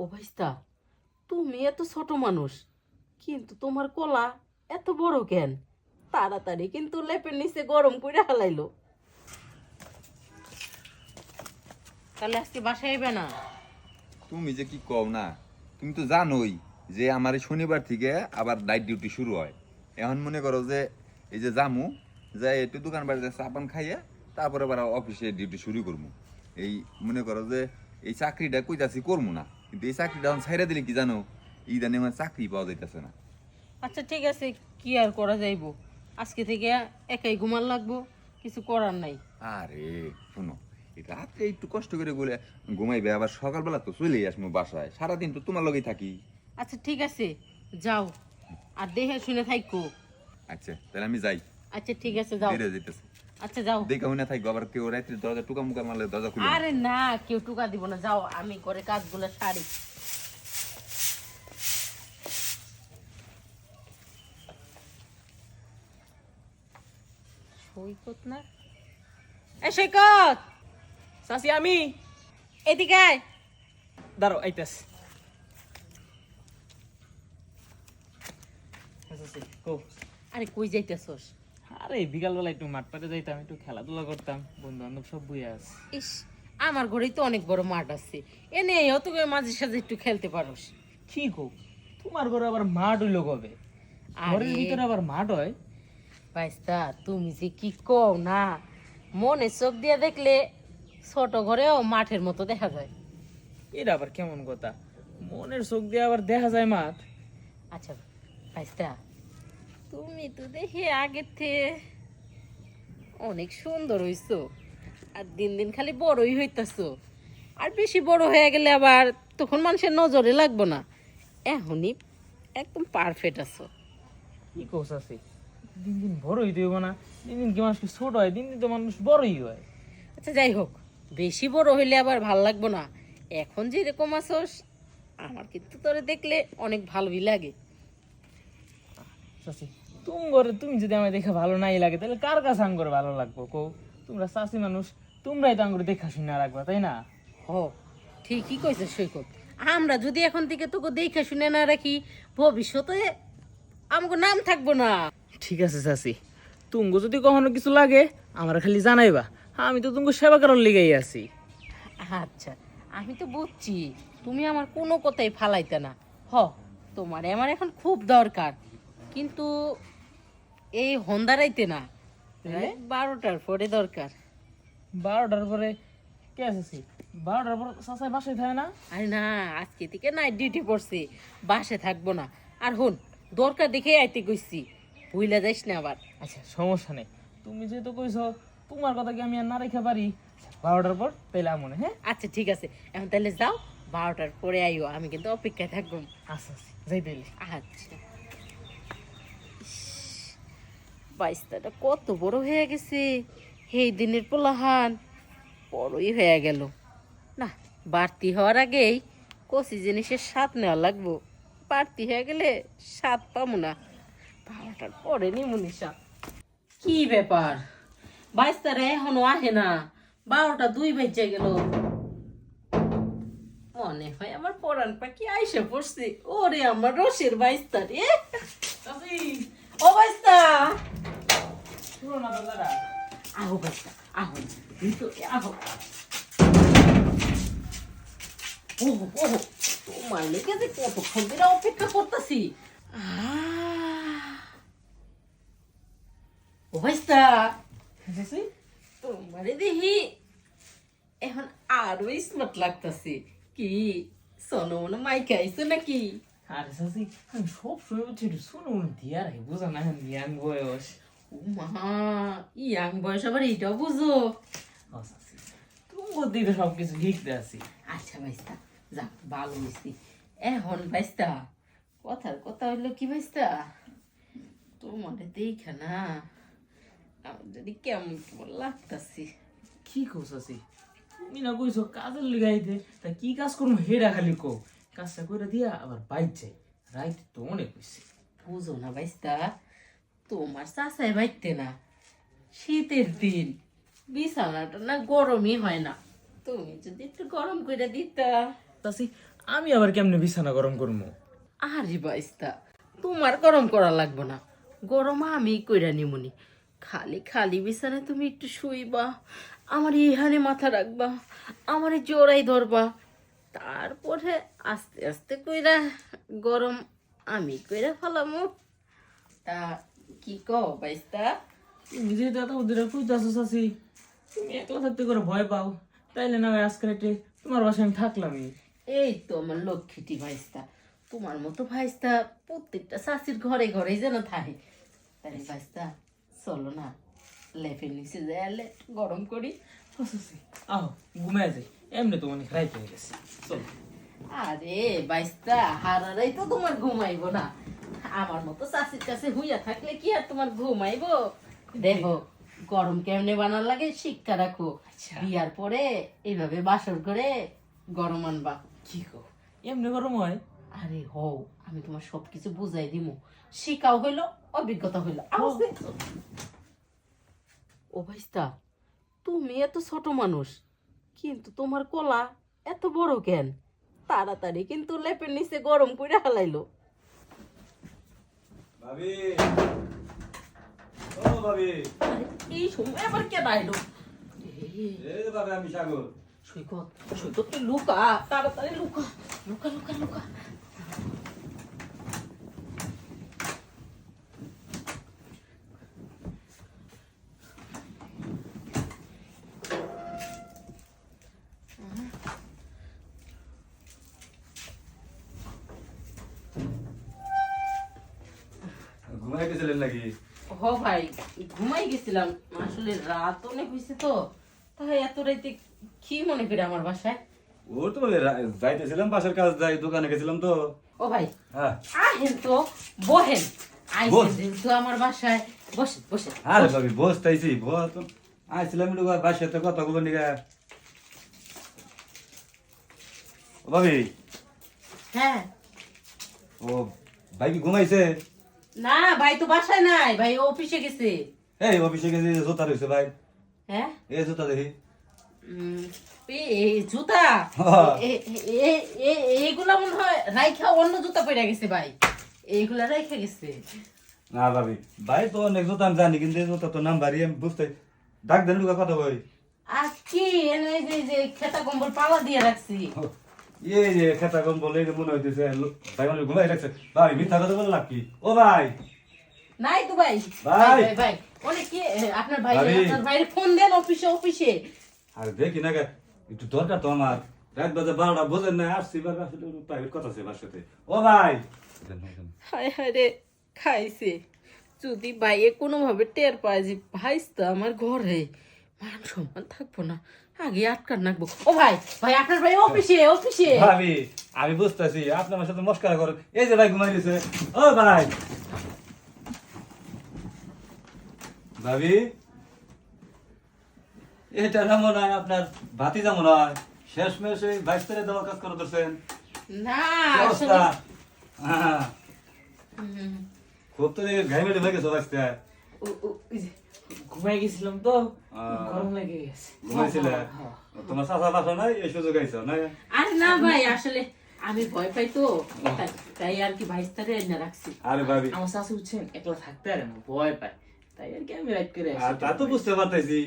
ও ভাইস্তা, তুমি এত ছোট মানুষ, কিন্তু তোমার কলা এত বড় কেন? তাড়াতাড়ি কিন্তু লেপের নিচে গরম করে হালাইলো তাহলে আজকে না? তুমি যে কি কও না, তুমি তো জানোই যে আমার শনিবার থেকে আবার নাইট ডিউটি শুরু হয়। এখন মনে করো যে এই যে জামু যাই একটু দোকান বাড়িতে চা পান খাইয়ে তারপরে আবার অফিসে ডিউটি শুরু করব। এই মনে করো যে এই চাকরিটা কইতাছি করব না। কিন্তু এই চাকরিটা এখন ছাইরা দিলে কি জানো? ইদানে আমার চাকরি পাওয়া যাইতেছে না। আচ্ছা ঠিক আছে কি আর করা যাইব? আজকে থেকে একাই ঘুমান লাগবো কিছু করার নাই। আরে শোনো রাত্রে একটু কষ্ট করে গুলে ঘুমাইবে আবার সকালবেলা তো চলেই আসব বাসায়। সারাদিন তো তোমার লগেই থাকি। আচ্ছা ঠিক আছে যাও। আর দেখে শুনে থাকো আচ্ছা তাহলে আমি যাই। আচ্ছা ঠিক আছে যাও। বেরিয়ে যেতেছে আচ্ছা যাও। দেখে মনে থাকব আবার কেউ রাত্রি দরজা টুকা মুকা মারলে দরজা খুলে আরে না কেউ টুকা দিব না যাও আমি করে কাজগুলো সারি। সৈকত না? এ সৈকত! চাচি আমি। এদিকে আয়। দাঁড়ো আইতাস কো। আরে কই যাইতেছস? আরে বিকালবেলা একটু মাঠ পাতে যাইতাম একটু খেলাধুলা করতাম বন্ধু বান্ধব সব বইয়া আছে। ইস আমার ঘরেই তো অনেক বড় মাঠ আছে। এনে অত করে মাঝে সাঝে একটু খেলতে পারোস। কি কো তোমার ঘরে আবার মাঠ হইল কবে? ঘরের ভিতরে আবার মাঠ হয়? বাইস্তা তুমি যে কি কও না মনে চোখ দিয়ে দেখলে ছোট ঘরেও মাঠের মতো দেখা যায়। এটা আবার কেমন কথা? মনের চোখ দিয়ে আবার দেখা যায় মাঠ? আচ্ছা বাইস্তা। তুমি তো দেখে আগের থেকে অনেক সুন্দর হইছো। আর দিন দিন খালি বড়ই হইতাছো। আর বেশি বড় হয়ে গেলে আবার তখন মানুষের নজরে লাগবো না। এখনই একদম পারফেক্ট আছো। কি কোস আছে? দিন দিন বড়ই দেব না। দিন দিন কি মানুষ ছোট হয় দিন দিন তো মানুষ বড়ই হয়। আচ্ছা যাই হোক বেশি বড় হইলে আবার ভালো লাগবো না। এখন যেরকম আছোস আমার কিন্তু তোরে দেখলে অনেক ভালোই লাগে। চাচি তুমি ঘরে তুমি যদি আমায় দেখে ভালো নাই লাগে তাহলে কার কাছে আঙ্গুর ভালো লাগবো কো তোমরা চাষি মানুষ তোমরাই তো আঙ্গুর দেখা শুনে রাখবা তাই না? হ ঠিকই কইছে সৈকত। আমরা যদি এখন থেকে তোকে দেখে শুনে না রাখি ভবিষ্যতে আমাকে নাম থাকব না। ঠিক আছে চাচি তুমগো যদি কখনো কিছু লাগে আমার খালি জানাইবা। আমি তো তুমি সেবা করার লিগেই আছি। আচ্ছা আমি তো বুঝছি তুমি আমার কোনো কথাই ফালাইতে না। হ তোমার আমার এখন খুব দরকার। কিন্তু এই হন্দারাইতে না। এই বারোটার পরে দরকার। বারোটার পরে কে আছে বারোটার পর চাচাই বাসায় থাকে না? আরে না আজকে থেকে নাইট ডিউটি পড়ছে। বাসে থাকব না। আর হন দরকার দেখে আইতে কইছি। ভুইলা যাইস না আবার। আচ্ছা সমস্যা নেই। তুমি যেহেতু কইছো তোমার কথা কি আমি আর না রেখে পারি? বারোটার পর তাইলে আমনে হ্যাঁ? আচ্ছা ঠিক আছে। এখন তাহলে যাও বারোটার পরে আইও। আমি কিন্তু অপেক্ষায় থাকব। আচ্ছা আচ্ছা। যাই তাইলে। আচ্ছা ইস, বাইস্তাটা কত বড় হয়ে গেছে। সেই দিনের পোলাহান, বড়ই হয়ে গেল। না, বাড়তি হওয়ার আগেই কষি জিনিসের স্বাদ নেওয়া লাগবো। বাড়তি হয়ে গেলে স্বাদ পাবো না। বারোটার পরে নিমুনি স্বাদ কি ব্যাপার? বাইস্তারা এখনও আসে না। বারোটা দুই বেজে গেল। মনে হয় আমার পরান পাখি আইসা পড়ছে। ওরে আমার রসের বাইস্তা রে। ও বাইস্তা শুনো না আহো বাইস্তা আহো ভিতরে আহো। ওহো ওহো তোমার লেগে যে কতক্ষণ ধরে অপেক্ষা করতেছি। ও বাইস্তা তোমারে দেখি। এখন আরও স্মার্ট লাগতাছে। কি সোনো মনে মাইকে আইছো নাকি? আরে আমি সব সময় শুনো মনে দিয়া রাখি বোঝা না ইয়াং বয়স। মা ইয়াং বয়স আবার এইটাও বুঝো। তোমার দিকে সব শিখতে আছি। আচ্ছা বাইস্তা যাক ভালো হয়েছি এখন বাইস্তা কথার কথা হইল কি বাইস্তা? তোমারে দেখা না আমার যদি কেমন কেমন লাগতাছে। কি কস আছি? তুমি না কইছো কাজের লিগাইতে তা কি কাজ করব হেরা খালি কো কাজটা করে দিয়া আবার বাইক যাই। রাইতে তো অনেক হয়েছে বুঝো না বাইস্তা তোমার চাষায় বাইতে না। শীতের দিন বিছানাটা না গরমই হয় না। তুমি যদি একটু গরম করে দিতা। তাছি আমি আবার কেমনে বিছানা গরম করব আরে বাইস্তা তোমার গরম করা লাগবে না। গরম আমি কইরা নিমুনি। খালি খালি বিছানায় তুমি একটু শুইবা আমার ইহানে মাথা রাখবা আমার জোড়াই ধরবা। তারপরে আস্তে আস্তে কইরা গরম আমি কইরা ফেলামু। তা কি কও বাইস্তা? তুমি যেহেতু এত ওদের কইতাছো চাচি। তুমি একলা থাকতে করে ভয় পাও। তাইলে না আজকে রাতে তোমার বাসায় আমি থাকলামই এই তো আমার লক্ষ্মীটি ভাইস্তা তোমার মতো ভাইস্তা প্রত্যেকটা শাশির ঘরে ঘরে যেন থাকে। তাই ভাইস্তা চলো না লেফের নিচে যায় লেপ গরম করি আহো ঘুমায় যাই। এমনি তো অনেক রাইত হয়ে গেছে চলো। আরে বাইস্তা হারারাই তো তোমার ঘুমাইবো না। আমার মতো চাষির কাছে হুইয়া থাকলে কি আর তোমার ঘুমাইবো দেখো গরম কেমনে বানার লাগে শিক্ষা রাখো। বিয়ার পরে এইভাবে বাসর করে গরম আনবা। কি কো এমনি গরম হয়? আরে হও আমি তোমার সবকিছু বুঝাই দিমু। শিখাও হইল অভিজ্ঞতা হইল। ও ভাইস্তা তুমি এত ছোট মানুষ কিন্তু তোমার কলা এত বড় কেন? তাড়াতাড়ি কিন্তু লেপের নিচে গরম করে হালাইলো। ভাবি। ও ভাবি। এই সময় আবার কেন আইলো এই ভাবি আমি সাগর। সৈকত সৈকত তুই লুকা তাড়াতাড়ি লুকা লুকা লুকা লুকা। নাকি? হ ভাই ঘুমাই গেছিলাম। আসলে রাত অনেক হয়েছে তো। তাই এত রাইতে কি মনে করে আমার বাসায়? ও তো যাইতেছিলাম বাসার কাজ যাই দোকানে গেছিলাম তো। ও ভাই হ্যাঁ। আহেন তো বহেন। আইসেন। যেহেতু আমার বাসায়। বসে বসে। আরে ভাবি বস তো। আইছিলাম একটু কথা নিকা ও ভাবি। হ্যাঁ। ও ভাই কি ঘুমাইছে? না ভাই তো বাসায় নাই ভাই অফিসে গেছে। এই অফিসে গেছে জোতা রয়েছে ভাই। হ্যাঁ? এই জোতা দেখি। জুতা? এইগুলা মনে হয় রাইখা অন্য জুতা পরে গেছে ভাই। এইগুলা রাইখা গেছে। না ভাবি। ভাই তো অনেক জোতা আমি জানি কিন্তু জোতা তো নাম বাড়ি আমি বুঝতে ডাক দেন লুকা কথা বই আর কি এনে যে খেতা কম্বল পালা দিয়ে রাখছি। এই যে খেতা কম বলে মনে হইতেছে ভাই মানে ঘুমাই রাখছে। ভাই মিথ্যা কথা বলে লাভ কি? ও ভাই। নাই তো ভাই। ভাই। ভাই ভাই অনেক কি আপনার ভাই আপনার ভাইয়ের ফোন দেন অফিসে অফিসে। আর দেখি না একটু দরকার তো আমার। রাত বাজে বারোটা বোঝেন না আসছি বা প্রাইভেট কথা আছে বাসার সাথে ও ভাই। হায় হায় রে খাইছে। যদি ভাইয়ে কোনোভাবে টের পায় যে ভাইস তো আমার ঘরে। মান সম্মান থাকব না। আগে আটকার নাকবো ও ভাই ভাই আপনার ভাই অফিসে অফিসে। ভাবি আমি বুঝতেছি আপনি আমার সাথে মস্কারা করেন। এই যে ভাই ঘুমাই ও ভাই। ভাবি এটা না মনে হয় আপনার ভাতি যেমন হয়। শেষ মেশে বাইশ তারিখ দেওয়ার কাজ করে ধরছেন। না অবস্থা? হ্যাঁ, খুব তো দেখে ঘাই মেটে হয়ে গেছে ঘুমাই গেছিলাম তো। গরম লেগে গেছে ঘুমাইছিলে? হ্যাঁ। তোমার চাচা বাসা নাই? এই সুযোগ আইছো না আরে না ভাই আসলে আমি ভয় পাই তো। তাই- আর কি ভাইস তারে এনে রাখছি। আরে ভাবি। আমার শাশু উঠছেন একলা থাকতে আর না ভয় পায়। তাই আর কি আমি রাইট করে আর তা তো বুঝতে পারতেছি।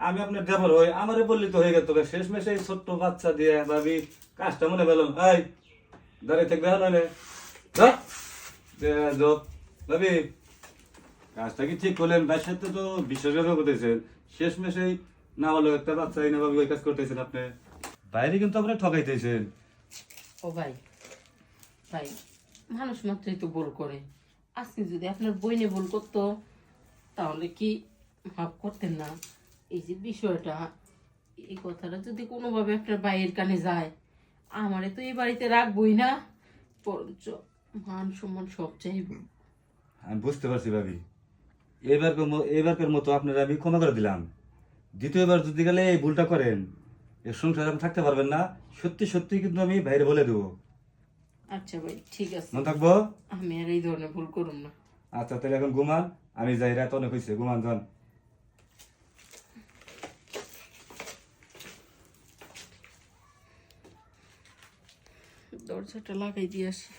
আমি আপনার দেবর হই আমারে বললি তো হয়ে গেত শেষ মেশে এই ছোট্ট বাচ্চা দিয়ে ভাবি কাজটা মনে পেলাম। এই দাঁড়িয়ে থাকবে। দে, যোগ। ভাবি কাজটা কি ঠিক করলেন তার সাথে তো বিশ্বাসঘাতক করতেছেন। শেষ মেশেই না হলো একটা বাচ্চা এই ভাবি ওই কাজ করতেছেন আপনি। বাইরে কিন্তু আপনি ঠকাইতেছেন। ও ভাই ভাই মানুষ মাত্রই তো ভুল করে। আজকে যদি আপনার বইনে ভুল করতো তাহলে কি মাফ করতেন না? এই যে বিষয়টা এই কথাটা যদি কোনোভাবে আপনার বাইরের কানে যায় আমারে তো এই বাড়িতে রাখবই না বরঞ্চ মান সম্মান সব চাইব। আমি বুঝতে পারছি ভাবি। এবার এবারকার মতো আপনারা আমি ক্ষমা করে দিলাম। দ্বিতীয়বার যদি গেলে এই ভুলটা করেন এর সংসারে আপনি থাকতে পারবেন না। সত্যি সত্যি কিন্তু আমি বাইরে বলে দেবো। আচ্ছা ভাই ঠিক আছে। মনে থাকব? আমি আর এই ধরনের ভুল করুন না। আচ্ছা তাহলে এখন ঘুমান। আমি যাই রাত অনেক হয়েছে ঘুমান যান। দরজাটা লাগাই দিয়ে আসি।